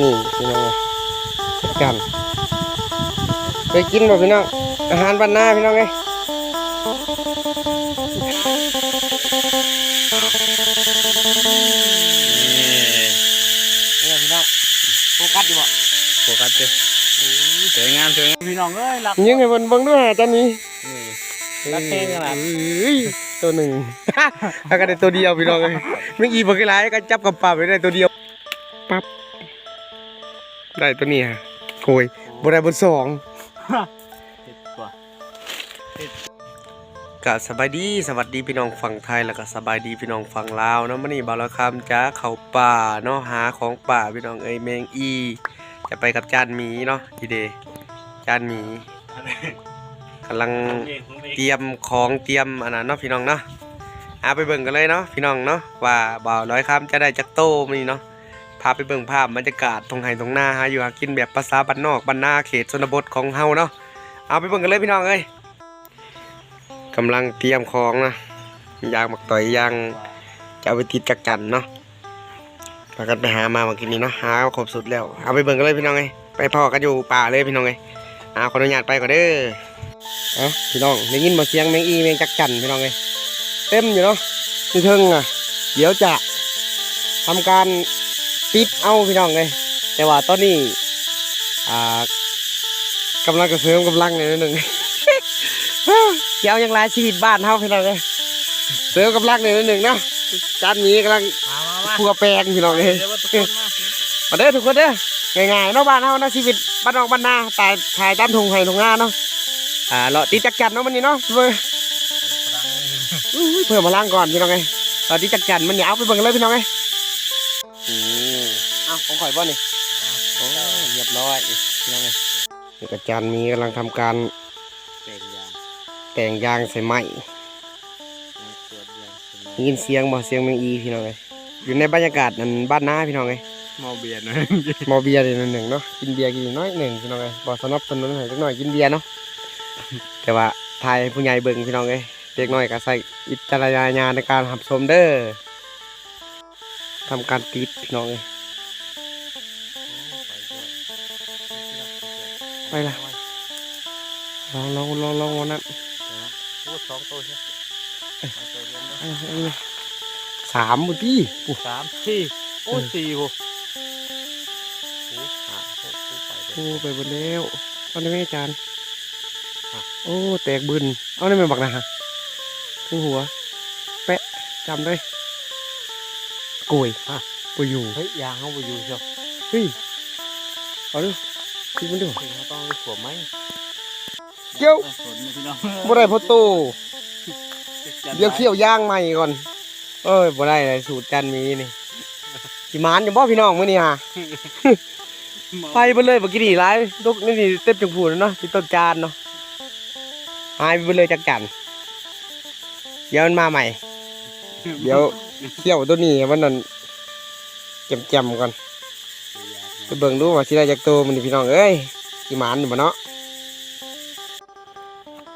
นี่พี่น้องเลยจัดกันไปกินบ่พี่น้องอาหารบ้านนาพี่น้องเลยนี่พี่น้องโฟกัสอยู่บ่โฟกัสเจ้สวยงามสวยงามพี่น้องเอ้ยรักยิงให้เพิ่นเบิ่งด้วยหาจันนี้นี่รักแห้งขนาดเอ้ยตัวหนึ่งแล้วก็ได้ตัวเดียวพี่น้องเลยไม่กี่บ่กี่หลายก็จับกับปรับไปได้ตัวเดียว ปั๊บ ได้ตัวนี้ฮะโกยบ่ได้บนสองเห็ดกว่าก็สบายดีสวัสดีพี่น้องฝั่งไทยแล้วก็สบายดีพี่น้องฝั่งลาวเนาะมื้อนี้บ่าวละคำจ้าเข้าป่าเนาะหาของป่าพี่น้องเอ้ยแมงอี จะไปกับจานหมีเนาะอีเดจานหมีกำลังเตรียมของเตรียมอันนั้นเนาะพี่น้องเนาะเอาไปเบิ่งกันเลยเนาะพี่น้องเนาะว่าบ่าวร้อยคำจะได้จักโตมื้อนี้เนาะ พาไปเบิ่งภาพบรรยากาศตรงไห้ตรงหน้าหาอยู่หากินแบบภาษาบ้านนอกบ้านนาเขตชนบทของเฮาเนาะเอาไปเบิ่งกันเลยพี่น้องเอ้ยกำลังเตรียมของนะยางมักต่อยยางจะเอาไปติดจักจันเนาะพากันไปหามาเมื่อกี้นี้เนาะหาครบสุดแล้ว เอาไปเบิ่งกันเลยพี่น้องเอ้ยไปพ่อกันอยู่ป่าเลยพี่น้องเอ้ยเอาขออนุญาตไปก่อนเด้อเอาพี่น้องได้ยินมาเสียงแมงอีแมงจักจันพี่น้องเลยเต็มอยู่เนาะนี่เทิงอะเดี๋ยวจะทำการ ปิดเอาพี่น้องเลยแต่ว่าตอนนี้อ่ากำลังกระเสริมกำลังเลยนิดหนึ่งเดี๋ยวยังไรชีวิตบ้านเฮาพี่น้องเลยเสริมกำลังเลยนิดหนึ่งเนาะจานนี้กำลังมามามาพัวแปลงพี่น้องเลยเดี๋ยวว่าทุกคนมามาเด้อทุกคนเด้อง่ายๆเนาะบ้านเฮาเนาะชีวิตบ้านนอกบ้านนาตายถ่ายตามทุ่งไห่ทุ่งนาเนาะอ่าเลาะตีจักจันเนาะมันนี่เนาะเว้ยอุ้ยเพิ่มพลังก่อนพี่น้องไงตอนที่จัดการมันเนี่ยเอาไปเบิ่งกันเลยพี่น้องไง อืมอ้าวของข่อยบ่นี่โอ้เรียบร้อยพี่น้องไงเด็กอาจารย์มีกำลังทำการแปลงยางแต่งยางใส่ไม้ตรวจยางได้ยินเสียงบ่เสียงแมงอีพี่น้องไงอยู่ในบรรยากาศนั่นบ้านนาพี่น้องไงมอเบียร์นะหมอเบียร์นี่หนึ่งเนาะกินเบียร์กินน้อยหนึ่งพี่น้องไงบ่สนับสนุนให้จักหน่อยกินเบียร์เนาะแต่ว่าทายให้ผู้ใหญ่เบิ่งพี่น้องไงเด็กน้อยก็ใส่อิจารณญาณในการหับชมเด้อทำการติดพี่น้องไง ไปละลองลองลองลองวันนั้นพูดสองตัวใช่สองตัวรวมแล้วเอาเอาเอาสามบุตรีปุ๊สามสี่โอ้สี่โหโอ้ห้าหกโอ้ไปเลยโอ้ไปหมดแล้วเอาได้ไหมอาจารย์โอ้ แตกบึนเอาได้ไหมบักนะฮะถึงหัว แปะจำได้กลวยฮะปอยู่ เฮ้ยยางเขาไปอยู่เชียวเฮ้ยเอาดู คิดมันดูเฮ้ยเขาต้องไปสวมไหมเกี่ยวสวมพี่น้องบ่ได้พอโตเดี๋ยวเคี่ยวย่างใหม่ก่อน เอ้ยบ่ได้เลยสูตรจันมีนี่สิมานอยู่บ่พี่น้องมื้อนี้ฮะไปไปเลยเมื่อกี้นี่ร้ายดกนี่นี่เต็มจังพูนเนาะที่ต้นจานเนาะหายไปเลยจากจันเดี๋ยวมันมาใหม่ เดี๋ยวเขี่ยวตัวนี้มันนั่นจำๆก่อนไป เบิ่งดูว่าสิได้จากตัวมันพี่น้องเอ้ยสิหมานอยู่บ่เนาะ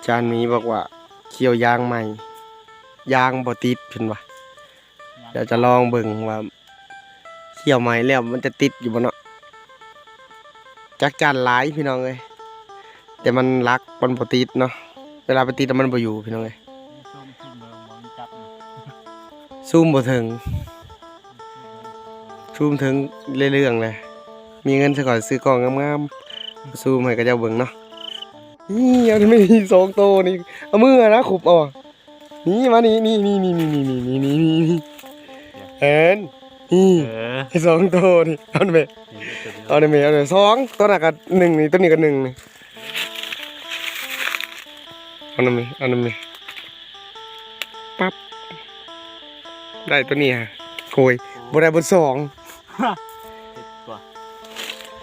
จานมีบอกว่าเขี่ยวยางใหม่ยางบ่ติดเพิ่นว่าเดี๋ยวจะลองเบิ่งว่าเขี่ยวใหม่แล้วมันจะติดอยู่บ่เนาะจักจานหลายพี่น้องเลยแต่มันรักมันปติดเนาะเวลาไปติดแล้วมันบ่อยู่พี่น้องเลยซุ่มซุ่มเมืองมองจับนะซูมบ่ถึงซูมถึงเรื่องเลย มีเงินซะก่อนซื้อกล่องงามๆซูมให้กระเจ้าเบิ่งเนาะนี่เอาที่ไม่มีสองโตวนี่เอามือนะขุบเออกนี่มานี่นี่นี่นี่นี่นี่นี่นี่นี่นี่เห็นนี่เออไอ้สองโตวนี่เอาหน่อยเอาได้ไหมเอาได้สองตัวนั้นก็หนึ่งนี่ตัวนี้ก็หนึ่งนี่เอาได้ไหมเอาได้ไหมปั๊บได้ตัวนี้ฮะโกยบ่ได้บนสองเห็ดกว่า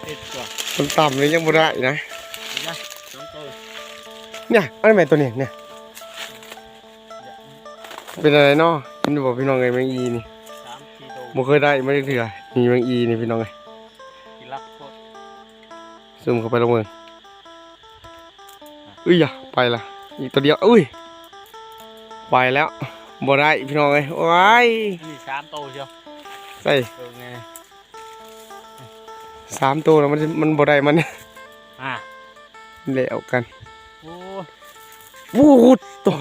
เห็ดกว่าบนต่ำเลยยังบ่ได้นะนะสองตัวเนี่ยเอาได้ไหมตัวนี้เนี่ยเป็นอะไรเนาะกินบอกพี่น้องไงแมงอีนี่สามสี่ตัวบ่เคยได้ไม่ได้เถื่อมีแมงอีนี่พี่น้องไงกินลักโคตรซูมเข้าไปลงมืออุ้ยอย่าไปละอีกตัวเดียวอุ้ยไปแล้วบ่ได้พี่น้องไงว้ายนี่สามตัวเชียวใส่เออไง สามตัวแล้วมันมันบ่ได้มันอะแล้วกันโอ้วูดตัว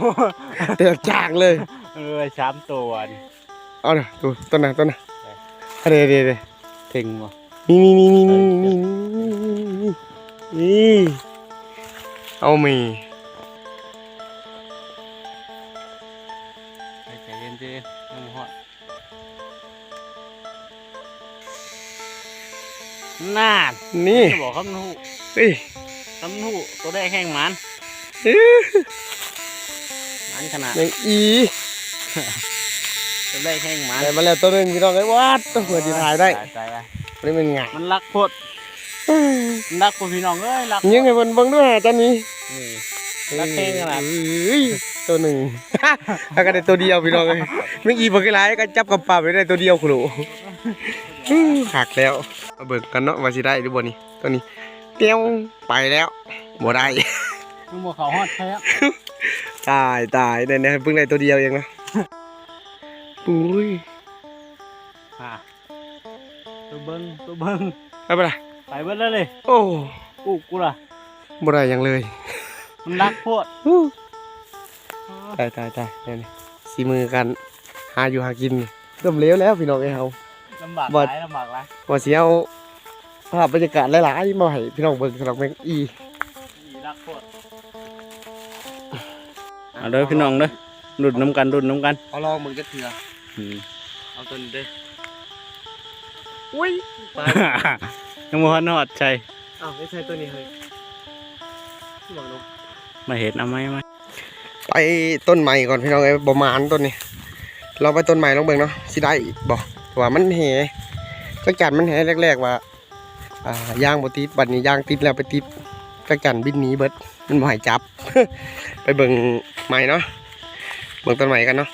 เตือกจางเลยเออสามตัวนี่เอาเด้อตัวต้นน่ะต้นน่ะเอาเดี๋ยวเดี๋ยวเดี๋ยวถึงบ่นี่นี่นี่นี่นี่นี่นี่นี่เอามี น่านนี่จะบอกคำนูเฮ้ยคำนูตัวแรกแห้งหมันอื้อหมันขนาดแมงอีตัวแรกแห้งหมันได้มาแล้วตัวหนึงพี่น้องไอ้ยวัดตัวหัวจีถ่ายได้ตตายไปนี่เป็นไงมันรักโพดมันรักคนพี่น้องเอ้ยรักยังไงเบิ่งเบิ่งด้วยฮะจันนี้นี่ รักแห้งขนาดเอ้ยตัวหนึ่งแล้วก็ได้ตัวเดียวพี่น้องเลยแมงอีบ่กี่หลายก็จับกับปลาไปได้ตัวเดียวคุณลูกหักแล้วมาเบิ่งกันเนาะว่าสิได้หรือบ่นี่ตัวนี้เตี้ยวไปแล้วบ่ได้มึงบอกเขาฮอดแท้ตายตายเนี่ยเนี่ยเพิ่งได้ตัวเดียวเองนะปุ้ยอะตัวเบิ้งตัวเบิ้งไปปะล่ะไปเบิ้งเลยเลยโอ้อู้กูล่ะบ่ได้หยังเลย มันรักโพดอู้ตายตายตายเนี่ยนี่สีมือกันหาอยู่หากินนี่เริ่มเลี้ยวแล้วพี่น้องไอ้เฮาลำบากบ่หลายลำบากหลายว่าสิเอาภาพบรรยากาศหลายๆมาให้พี่น้องเบิ่งสำหรับแมงอีนี่รักโพดเอาเด้อพี่น้องเด้อดุดน้ำกันดุดน้ำกันเอาลองมึงจะเถื่อเอาตัวนี้เด้ออุ้ยไปยังบ่ฮอดนอดใช่อ้าวไม่ใช่ตัวนี้เฮ้ยลองดู มาเห็นเอาไหมไหมไปต้นใหม่ก่อนพี่น้องไอ้ประมาณต้นนี้ เราไปต้นใหม่ลองเบิ่งเนาะสิได้บอกว่ามันแหจักจันมันแหแรก ๆ ว่าอ่ายางบติดบัดนี้ยางติดแล้วไปติดจักจันบินหนีเบิดมันบ่ให้จับ ไปเบิ่งใหม่เนาะเบิ่งต้นใหม่กันเนาะ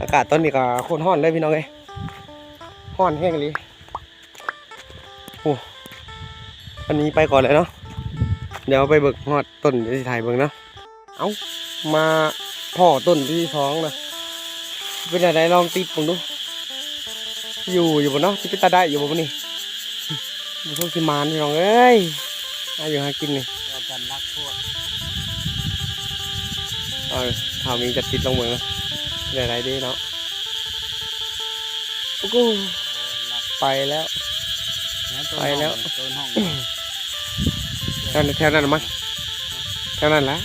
อากาศต้นนี้ก็โคตรร้อนเลยพี่น้องเอ้ยร้อนแห้งเลยโอ้อันนี้ไปก่อนเลยเนาะ เดี๋ยวไปเบิ่งฮอดต้นที่ถ่ายเบิ่งเนาะเอ้ามาพ่อต้นที่ท้องนะเป็นอะไรลองติดผมดู อยู่อยู่บนเนาะที่เป็นตาได้อยู่บนนี่มาส่งสิมานพี่น้องเอ้ยอาอยู่หากินนี่เรากันรักโพดเอาถามีจะติดลงเมืองนะเป็นอะไรดีเนาะโอ้โหไปแล้ว ไปแล้ว แถวนั้นแถวนั้นน่ะมั้งแถวนั้นละ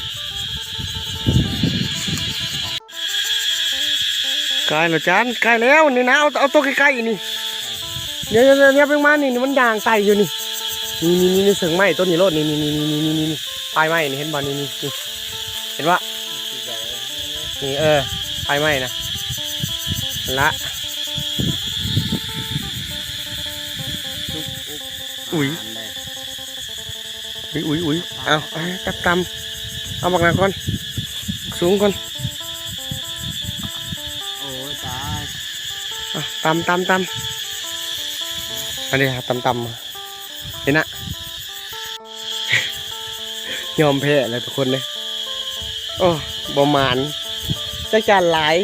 ใกล้แล้วจานใกล้แล้วนี่นะเอาเอาตัวใกล้ๆนี่เดี๋ยวเดี๋ยวเดี๋ยวเพิ่งมานี่นี่มันยางไตอยู่นี่นี่นี่นี่นี่เสริงไม้ต้นนี้โลดนี่นี่นี่นี่นี่นี่นี่ปลายไม้นี่เห็นบ่นี่นี่นี่เห็นว่านี่เออปลายไม้นะนั่นละอุ๊ย อุ้ยอุ้ยอุ้ยเอาเอาตับตำเอาบักหนาก่อนสูงก่อนโอ้ยตายเอาตำตำตำอันนี้ครับตำตำเห็นนะยอมแพ้เลยทุกคนเลยโอ้บหมานจักจานหลาย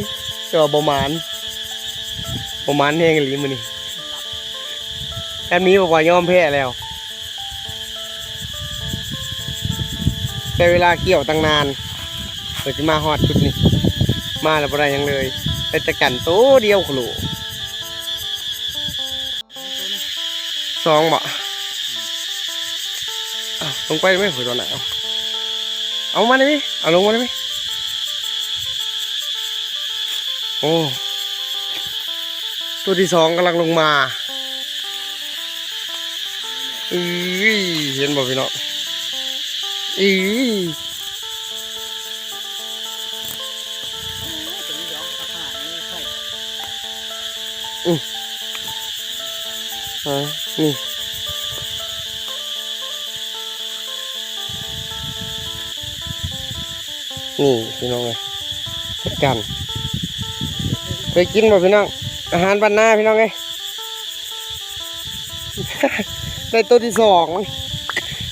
แต่ว่าบหมานบหมานแห้งอีหลีมือนี่แค่นี้บอกว่ายอมแพ้แล้ว แต่เวลาเกี่ยวตั้งนานเปิดจะมาฮอดชุดนี้ มาแล้วบ่ได้หยังเลยแต่จะกันโตเดียวขลุสองบ่อ้าวลงไปได้ไหมหัวตัวไหนเอาเอามาได้ไหมเอาลงมาได้ไหมโอ้ ตัวที่สองกำลังลงมาอือเห็นบ่พี่น้อง อืออ่านี่นี่พี่น้องเลยจัดกันเคยกินบ่พี่น้อง อาหารบ้านนาพี่น้องไงได้ตัวที่สอง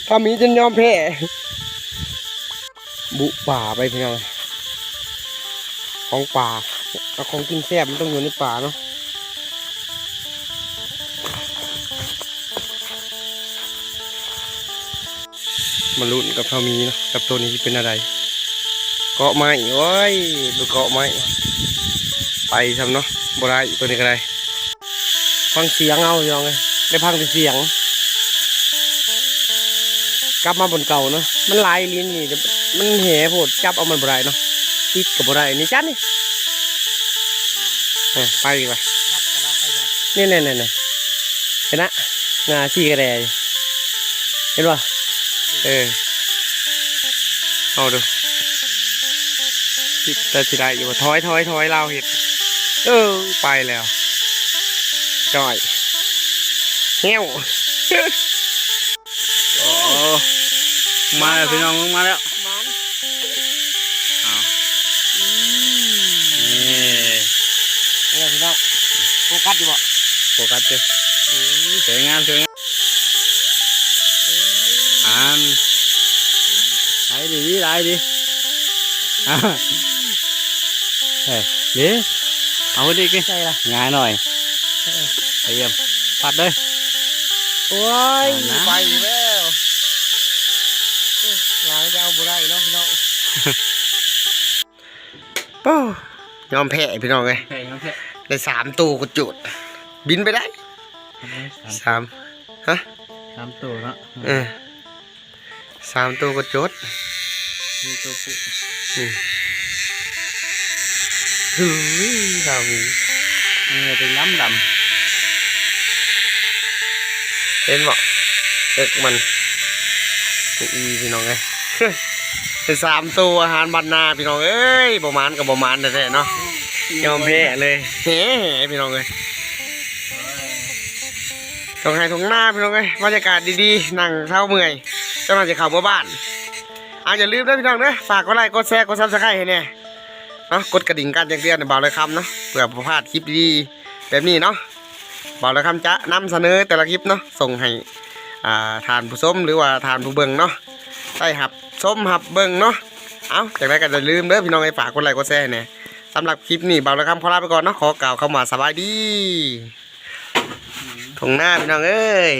ทำมีจนยอมแพ้ บุป่าไปพี่น้องของป่าเอาของกินแซ่บมันต้องอยู่ในป่าเนาะมาลุ้นกับเท่ามีนะกับตัวนี้เป็นอะไร เกาะไม้โอ้ยดูเกาะไม้ไปทำเนาะบรายตัวนี้ก็ได้ฟังเสียงเอาอย่างไงได้พังแต่เสียง กลับมาบนเก่าเนาะมันลายลิ้นนี่มันแห่โพดจับเอามันบ่ได้เนาะติดกับบ่ได้นี่จันนี่เออไปดีกว่านี่นี่นี่นี่เห็นนะงาชี้กระแดอยู่เห็นป่ะเออเอาดูติดแต่สิได้อยู่ว่าถอยถอยถอยเราเห็ดเออไปแล้วจ่อยเหี้ยว มาแล้วพี่น้องมาแล้วมันอ้าวนี่เออพี่น้องโฟกัสอยู่บ่โฟกัสเจ้สวยงามสวยงามอ่านไหลดีไหลดีอ่าเฮ้ยเดี๋ยวเอาดิกิใช่ละง่ายหน่อยไปเยี่ยมปัดเลยโอ้ยเอานะไปแล้ว โอ้ยอมแพ้พี่น้องเลยแข่งแข่งได้สามตัวก็จุด บินไปได้สามฮะสามตัวเนาะเออสามตัวก็จุดมีตัวผู้เฮ้ยสามีนี่เป็นน้ำดเห็นบ่เอกมันอีพี่น้องเอ้ย ได้สามตัวอาหารบรรนาพี่น้องเอ้ยประมาณกับประมาณแท้ๆเนาะยอมแพ้เลยเฮ้พี่น้องเอ้ยตรงไห้ตรงหน้าพี่น้องเอ้ยบรรยากาศดีๆนั่งเช้าเมื่อยเจ้าหน้าจะเข้ามาบ้านอาอย่าลืมนะพี่น้องเด้อฝากกดไลค์กดแชร์กดซับสไครต์ให้แน่เนาะกดกระดิ่งการแจ้งเตือนในบ่าวเลยคำเนาะเพื่อบ่พลาดคลิปดีๆแบบนี้เนาะบ่าวเลยคำจะนำเสนอแต่ละคลิปเนาะส่งให้อ่าทานผู้ชมหรือว่าทานผู้เบิ่งเนาะใส่หับ ชมหับเบิ่งเนาะเอาจากนั้นก็จะลืมเด้อพี่น้องไอ้ฝากกดไลค์กดแชร์ให้แน่สำหรับคลิปนี้บ่าวละคำขอลาไปก่อนเนาะขอกล่าวคำว่าสบายดีทงหน้าพี่น้องเอ้ย